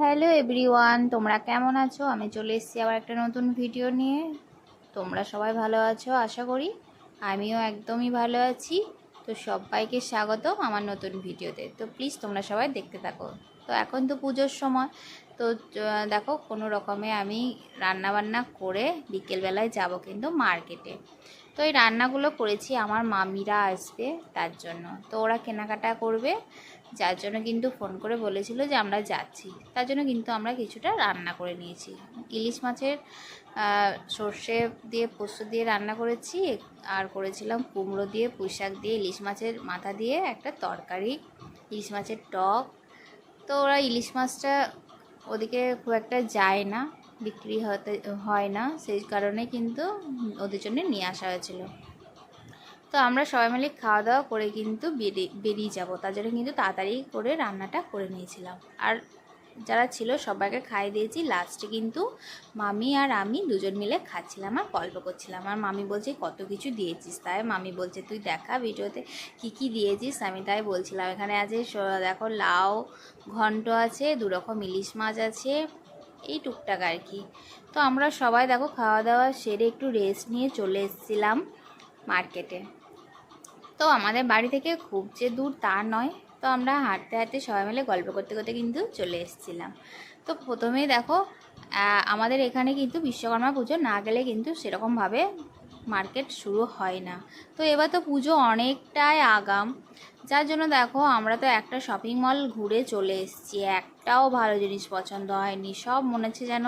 Hello everyone, তোমরা কেমন আছো? আমি চলে এসেছি আবার একটা নতুন ভিডিও নিয়ে। তোমরা সবাই ভালো আছো? আশা করি আমিও একদমই ভালো আছি। তো সবাইকে স্বাগত আমার নতুন ভিডিওতে। তো প্লিজ তোমরা সবাই দেখতে থাকো। তো এখন তো পুজোর সময়। তো দেখো, কোনো রকমে আমি রান্না বান্না করে বিকেলবেলায় যাব কিন্তু মার্কেটে। তো এই রান্নাগুলো করেছি আমার মামিরা আসবে তার জন্য। তো ওরা কেনাকাটা করবে। যার জন্য কিন্তু ফোন করে বলেছিল যে আমরা যাচ্ছি। তার জন্য কিন্তু আমরা কিছুটা রান্না করে নিয়েছি। ইলিশ মাছের সর্ষে দিয়ে পোস্ত দিয়ে রান্না করেছি, আর করেছিলাম কুমড়ো দিয়ে, পুঁইশাক দিয়ে, ইলিশ মাছের মাথা দিয়ে একটা তরকারি, ইলিশ মাছের টক। তো ওরা ইলিশ মাছটা ওদিকে খুব একটা যায় না, বিক্রি হতে, হয় না। সেই কারণে কিন্তু ওদের জন্য নিয়ে আসা হয়েছিল। তো আমরা সবাই মিলে খাওয়া দাওয়া করে কিন্তু বেরিয়ে বেরিয়ে যাব। তার জন্য কিন্তু তাড়াতাড়ি করে রান্নাটা করে নিয়েছিলাম। আর যারা ছিল সবাইকে খাই দিয়েছি। লাস্টে কিন্তু মামি আর আমি দুজন মিলে খাচ্ছিলাম আর গল্প করছিলাম। আর মামি বলছে, কত কিছু দিয়েছিস? তাই মামি বলছে, তুই দেখা ভিডিওতে কি কি দিয়েছিস? আমি তাই বলছিলাম, এখানে আছে দেখো লাউ, ঘন্ট আছে, দু রকম ইলিশ মাছ আছে, এই টুকটাক আর কি। তো আমরা সবাই দেখো খাওয়া দাওয়া সেরে একটু রেস্ট নিয়ে চলে এসেছিলাম মার্কেটে তো আমাদের বাড়ি থেকে খুব যে দূর তা নয়। তো আমরা হাঁটতে হাঁটতে সবাই মিলে গল্প করতে করতে কিন্তু চলে এসেছিলাম। তো প্রথমেই দেখো আমাদের এখানে কিন্তু বিশ্বকর্মা পুজো না গেলে কিন্তু সেরকমভাবে মার্কেট শুরু হয় না। তো এবার তো পুজো অনেকটাই আগাম। যার জন্য দেখো, আমরা তো একটা শপিং মল ঘুরে চলে এসেছি। একটাও ভালো জিনিস পছন্দ হয়নি। সব মনে হচ্ছে যেন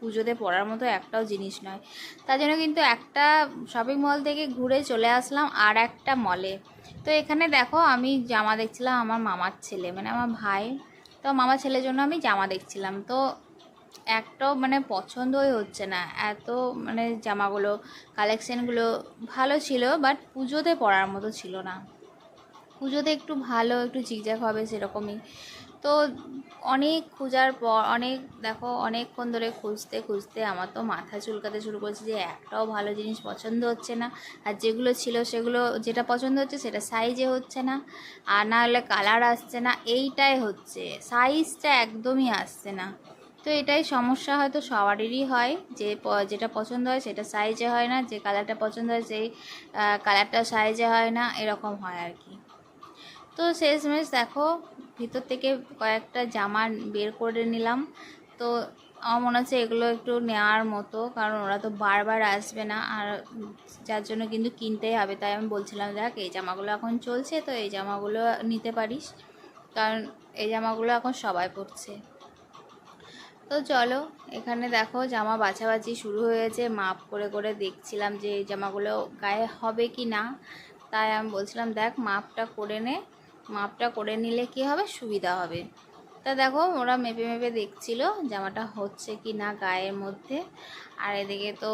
পুজোতে পড়ার মতো একটাও জিনিস নয়। তার জন্য কিন্তু একটা শপিং মল থেকে ঘুরে চলে আসলাম আর একটা মলে তো এখানে দেখো আমি জামা দেখছিলাম আমার মামার ছেলে মানে আমার ভাই। তো মামার ছেলের জন্য আমি জামা দেখছিলাম। তো একটাও মানে পছন্দই হচ্ছে না। এত মানে জামাগুলো কালেকশানগুলো ভালো ছিল বাট পুজোতে পরার মতো ছিল না। পুজোতে একটু ভালো, একটু ঝিকঝাক হবে সেরকমই। তো অনেক খোঁজার পর, অনেক, দেখো, অনেকক্ষণ ধরে খুঁজতে খুঁজতে আমার তো মাথা চুলকাতে শুরু করেছে যে একটাও ভালো জিনিস পছন্দ হচ্ছে না। আর যেগুলো ছিল সেগুলো, যেটা পছন্দ হচ্ছে সেটা সাইজে হচ্ছে না। আর না হলে কালার আসছে না, এইটাই হচ্ছে। সাইজটা একদমই আসছে না। তো এটাই সমস্যা হয়তো সবারই হয় যে যেটা পছন্দ হয় সেটা সাইজে হয় না, যে কালারটা পছন্দ হয় সেই কালারটা সাইজে হয় না, এরকম হয় আর কি। তো শেষমেশ দেখো ভিতর থেকে কয়েকটা জামা বের করে নিলাম। তো আমার মনে হচ্ছে এগুলো একটু নেওয়ার মতো, কারণ ওরা তো বারবার আসবে না, আর যার জন্য কিন্তু কিনতেই হবে। তাই আমি বলছিলাম, দেখ, এই জামাগুলো এখন চলছে, তো এই জামাগুলো নিতে পারিস। কারণ এই জামাগুলো এখন সবাই পরছে। তো চলো, এখানে দেখো জামা বাছাবাছি শুরু হয়েছে। মাপ করে করে দেখছিলাম যে এই জামাগুলো গায়ে হবে কি না তাই আমি বলছিলাম, দেখ, মাপটা করে নে। মাপটা করে নিলে কি হবে? সুবিধা হবে। তা দেখো, ওরা মেপে মেপে দেখছিল জামাটা হচ্ছে কি না গায়ের মধ্যে। আর এদিকে তো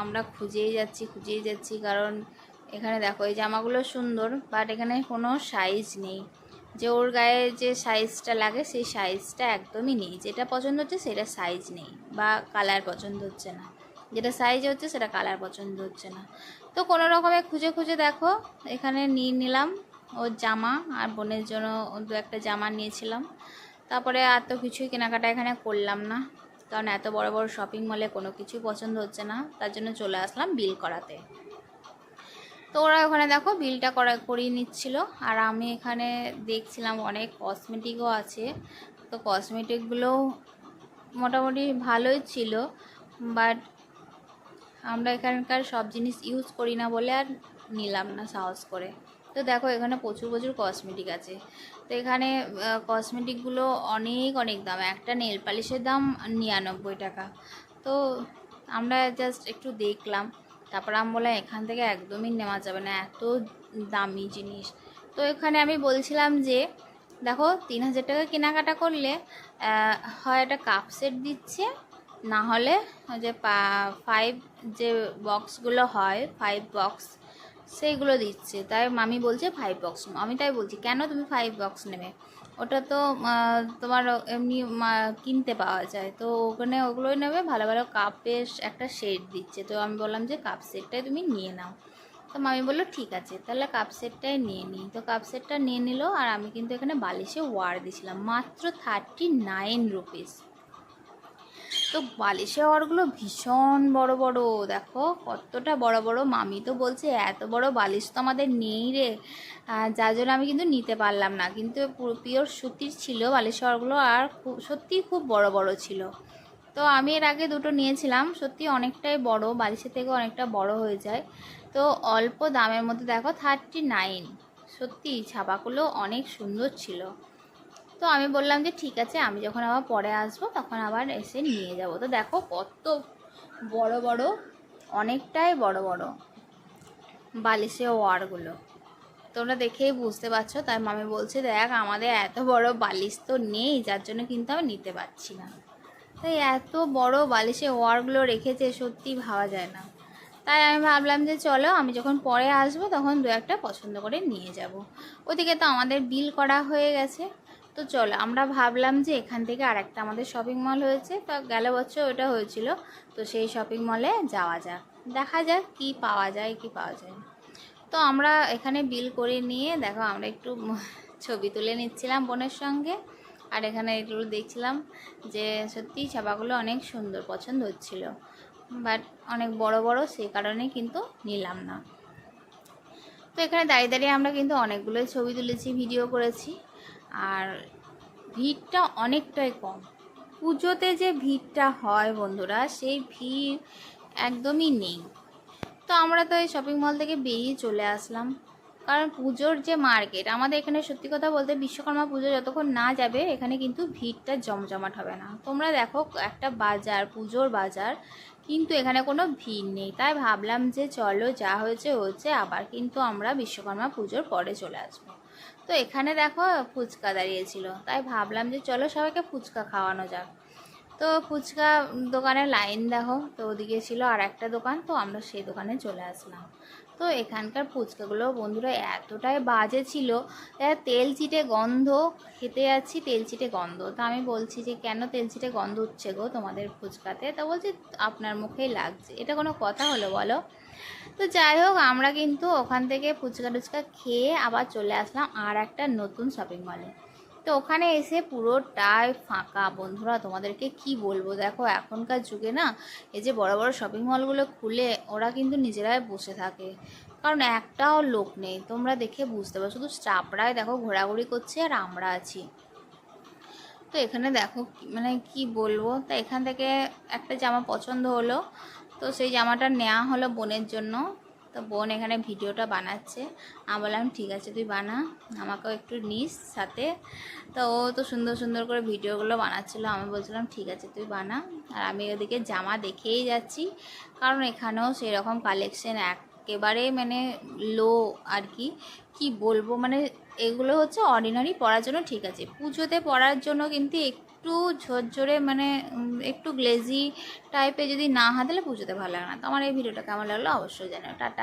আমরা খুঁজেই যাচ্ছি খুঁজেই যাচ্ছি, কারণ এখানে দেখো, এই জামাগুলো সুন্দর বাট এখানে কোনো সাইজ নেই। যে ওর গায়ে যে সাইজটা লাগে, সেই সাইজটা একদমই নেই। যেটা পছন্দ হচ্ছে, সেটা সাইজ নেই, বা কালার পছন্দ হচ্ছে না। যেটা সাইজ হচ্ছে, সেটা কালার পছন্দ হচ্ছে না। তো কোনো রকমে খুঁজে খুঁজে দেখো, এখানে নিয়ে নিলাম। ওর জামা আর বোনের জন্য দু একটা জামা নিয়েছিলাম। তারপরে আর তো কিছুই কেনাকাটা এখানে করলাম না। কারণ এত বড় বড় শপিং মলে কোনো কিছুই পছন্দ হচ্ছে না। তার জন্য চলে আসলাম বিল করাতে। তো ওরা ওখানে দেখো বিলটা করা, করিয়ে নিচ্ছিল। আর আমি এখানে দেখছিলাম অনেক কসমেটিকও আছে। তো কসমেটিকগুলো মোটামুটি ভালোই ছিল। বাট আমরা এখানকার সব জিনিস ইউজ করি না বলে আর নিলাম না সাহস করে। তো দেখো, এখানে প্রচুর প্রচুর কসমেটিক আছে। তো এখানে কসমেটিকগুলো অনেক অনেক দাম। একটা নেল পালিশের দাম নিরানব্বই টাকা। তো আমরা জাস্ট একটু দেখলাম। তারপর আমি বললাম, এখান থেকে একদমই নেওয়া যাবে না। এত দামি জিনিস। তো এখানে আমি বলছিলাম যে, দেখো, তিন হাজার টাকা কেনাকাটা করলে হয় একটা কাপ সেট দিচ্ছে, না হলে যে ফাইভ যে বক্সগুলো হয় ফাইভ বক্স সেইগুলো দিচ্ছে। তাই মামি বলছে ফাইভ বক্স আমি তাই বলছি, কেন তুমি ফাইভ বক্স নেবে? ওটা তো তোমার এমনি কিনতে পাওয়া যায়। তো ওখানে ওগুলোই নেবে, ভালো ভালো কাপের একটা সেট দিচ্ছে। তো আমি বললাম যে কাপ সেটটাই তুমি নিয়ে নাও। তো মামি বলল, ঠিক আছে, তাহলে কাপ সেটটাই নিয়ে নিই তো কাপ সেটটা নিয়ে নিল, আর আমি কিন্তু এখানে বালিশে ওয়ার দিয়েছিলাম মাত্র থার্টি নাইন রুপিস তো বালিশে ওয়ারগুলো ভীষণ বড় বড়, দেখো কতটা বড় বড়। মামি তো বলছে, এত বড় বালিশ তো আমাদের নেই রে। যার জন্য আমি কিন্তু নিতে পারলাম না। কিন্তু পিওর সুতির ছিল বালিশ ওয়ারগুলো আর খুব, সত্যিই খুব বড় বড় ছিল। তো আমি এর আগে দুটো নিয়েছিলাম, সত্যি অনেকটাই বড়, বালিশের থেকে অনেকটা বড় হয়ে যায়। তো অল্প দামের মধ্যে দেখো থার্টি নাইন সত্যি ছাপাগুলো অনেক সুন্দর ছিল। তো আমি বললাম যে, ঠিক আছে, আমি যখন আবার পরে আসব, তখন আবার এসে নিয়ে যাব। তো দেখো কত বড় বড়, অনেকটাই বড় বড় বালিশে ওয়ারগুলো। তোমরা দেখেই বুঝতে পারছ। তাই মামি বলছে, দেখ, আমাদের এত বড় বালিশ তো নেই, যার জন্য কিন্তু আমি নিতে পারছি না। তাই এত বড় বালিশে ওয়ারগুলো রেখেছে, সত্যি ভাবা যায় না। তাই আমি ভাবলাম যে, চলো, আমি যখন পরে আসব, তখন দু একটা পছন্দ করে নিয়ে যাব। ওদিকে তো আমাদের বিল করা হয়ে গেছে। তো চলো, আমরা ভাবলাম যে এখান থেকে আর একটা আমাদের শপিং মল হয়েছে। তো গেল বছর ওটা হয়েছিল। তো সেই শপিং মলে যাওয়া যাক। দেখা যাক কি পাওয়া যায়, কি পাওয়া যায় তো আমরা এখানে বিল করে নিয়ে, দেখো আমরা একটু ছবি তুলে নিচ্ছিলাম বোনের সঙ্গে। আর এখানে একটু দেখছিলাম যে সত্যি ছাপাগুলো অনেক সুন্দর পছন্দ হচ্ছিল। বাট অনেক বড় বড় সেই কারণে কিন্তু নিলাম না। তো এখানে দাঁড়িয়ে দাঁড়িয়ে আমরা কিন্তু অনেকগুলোই ছবি তুলেছি, ভিডিও করেছি। আর ভিড়টা অনেকটাই কম। পুজোতে যে ভিড়টা হয় বন্ধুরা, সেই ভিড় একদমই নেই। তো আমরা তো এই শপিং মল থেকে বেরিয়ে চলে আসলাম। কারণ পুজোর যে মার্কেট আমাদের এখানে সত্যি কথা বলতে বিশ্বকর্মা পুজো যতক্ষণ না যাবে, এখানে কিন্তু ভিড়টা জমজমাট হবে না। তোমরা দেখো একটা বাজার, পুজোর বাজার, কিন্তু এখানে কোনো ভিড় নেই। তাই ভাবলাম যে চলো যা হয়েছে হয়েছে আবার কিন্তু আমরা বিশ্বকর্মা পুজোর পরে চলে আসব। তো এখানে দেখো ফুচকা দাঁড়িয়েছিল। তাই ভাবলাম যে চলো সবাইকে ফুচকা খাওয়ানো যাক। তো ফুচকা দোকানের লাইন দেখো, তো ওদিকে ছিল আর একটা দোকান, তো আমরা সেই দোকানে চলে আসলাম। তো এখানকার ফুচকাগুলো বন্ধুরা এতটাই বাজে ছিল তেল চিটে গন্ধ, খেতে যাচ্ছি তেল চিটে গন্ধ। তো আমি বলছি যে, কেন তেল চিটে গন্ধ উঠছে গো তোমাদের ফুচকাতে? তা বলছি, আপনার মুখেই লাগছে। এটা কোনো কথা হলো বলো? তো যাই হোক, আমরা কিন্তু ওখান থেকে ফুচকা টুচকা খেয়ে আবার চলে আসলাম আর একটা নতুন শপিং মলে তো ওখানে এসে পুরোটাই ফাঁকা। বন্ধুরা, তোমাদেরকে কি বলব? দেখো, এখনকার যুগে না, এই যে বড় বড় শপিং মলগুলো খুলে ওরা কিন্তু নিজেরাই বসে থাকে। কারণ একটাও লোক নেই। তোমরা দেখে বুঝতে পারো, শুধু স্টাফরাই দেখো ঘোরাঘুরি করছে আর আমরা আছি। তো এখানে দেখো মানে কি বলব? তা এখান থেকে একটা জামা পছন্দ হলো। তো সেই জামাটা নেওয়া হলো বোনের জন্য। তো বোন এখানে ভিডিওটা বানাচ্ছে। আমি বললাম, ঠিক আছে, তুই বানা। আমাকেও একটু নিস সাথে। তো ও তো সুন্দর সুন্দর করে ভিডিওগুলো বানাচ্ছিলো। আমি বলছিলাম, ঠিক আছে, তুই বানা। আর আমি ওদিকে জামা দেখেই যাচ্ছি। কারণ এখানেও সেই রকম কালেকশন একেবারে মানে লো আর কি। কি বলব? মানে এগুলো হচ্ছে অর্ডিনারি পরার জন্য ঠিক আছে। পুজোতে পড়ার জন্য কিন্তু একটু ঝরঝরে মানে একটু গ্লেজি টাইপের যদি না তাহলে পুজোতে ভালো লাগে না। তো আমার এই ভিডিওটা কেমন লাগল অবশ্যই জানাও। টাটা।